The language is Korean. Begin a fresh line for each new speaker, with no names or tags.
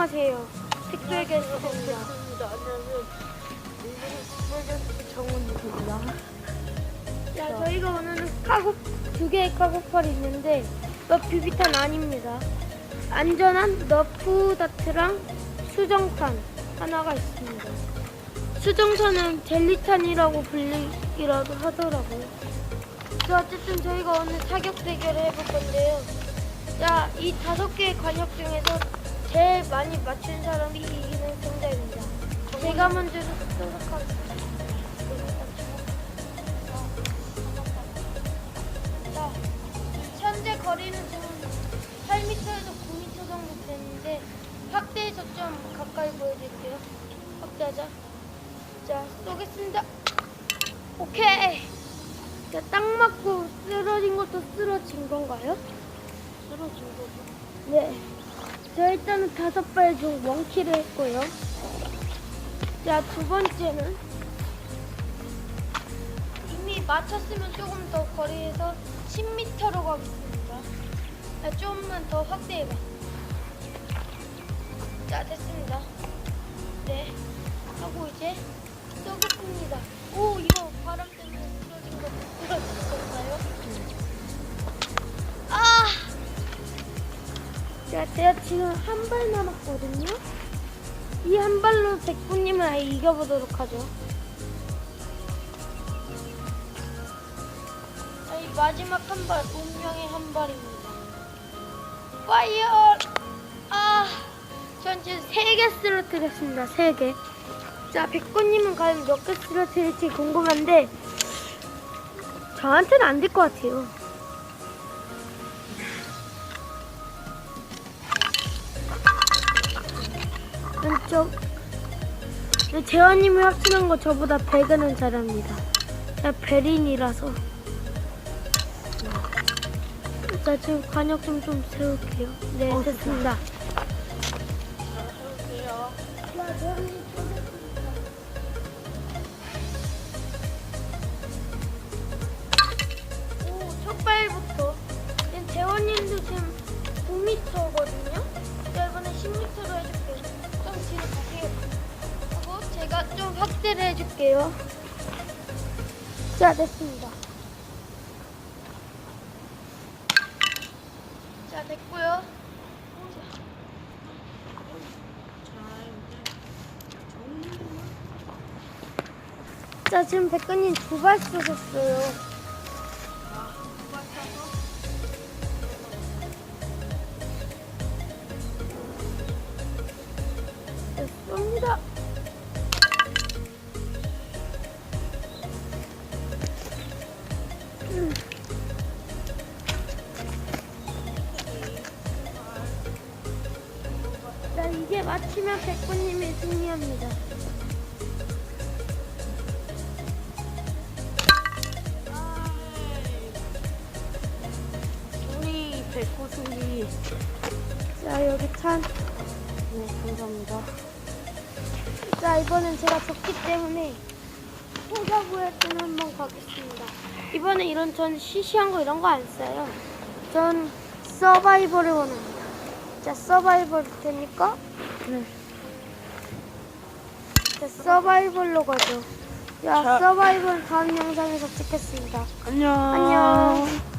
안녕하세요. 특별 게스트입니다.
안녕하세요. 이분은 정훈입니다.
자, 저희가 오늘은 카고 두 개의 카고팔이 있는데 너프 비탄 아닙니다. 안전한 너프 다트랑 수정탄 하나가 있습니다. 수정탄은 젤리탄이라고 불리기라도 하더라고요. 자, 어쨌든 저희가 오늘 사격 대결을 해볼 건데요. 자, 이 다섯 개의 관역 중에서 제일 많이 맞춘 사람이 이기는 승자입니다. 제가 먼저 쓰도록 하겠습니다. 자, 현재 거리는 지금 8m에서 9m 정도 되는데 확대해서 좀 가까이 보여드릴게요. 확대하자. 자, 쏘겠습니다. 오케이. 자, 딱 맞고 쓰러진 것도 쓰러진 건가요?
쓰러진 거죠.
네. 자, 일단은 다섯 발 중 원킬을 했고요. 자, 두 번째는 이미 맞췄으면 조금 더 거리에서 10m로 가겠습니다. 자, 조금만 더 확대해봐. 자, 됐습니다. 네. 하고 이제 쏘겠습니다. 자, 제가 지금 한 발 남았거든요. 이 한 발로 백구님을 아예 이겨보도록 하죠. 자, 이 마지막 한 발, 운명의 한 발입니다. 파이어! 아, 전 지금 세개 쓰러뜨렸습니다. 세 개. 자, 백구님은 과연 몇 개 쓰러뜨릴지 궁금한데, 저한테는 안 될 것 같아요. 근데 재환님이 확실한 거 저보다 배그는 잘합니다. 제가 베린이라서. 자, 지금 관역 좀 좀 세울게요. 네, 됐습니다.
자, 세울게요.
좀 확대를 해줄게요. 자, 됐습니다. 자, 됐고요. 자, 지금 백근님 두발 쏘셨어요. 됐습니다. 이게 맞히면 백구님이 승리합니다.
우리 백호 승리.
자, 여기 찬.
네, 감사합니다.
자, 이번엔 제가 졌기 때문에 포자구에서는 한번 가겠습니다. 이번에 이런 전 시시한 거 이런 거 안 써요. 전 서바이벌을 원합니다. 자, 서바이벌 테니까
네.
자, 서바이벌로 가죠. 자,
자.
서바이벌 다음 영상에서 찍겠습니다.
안녕.
안녕.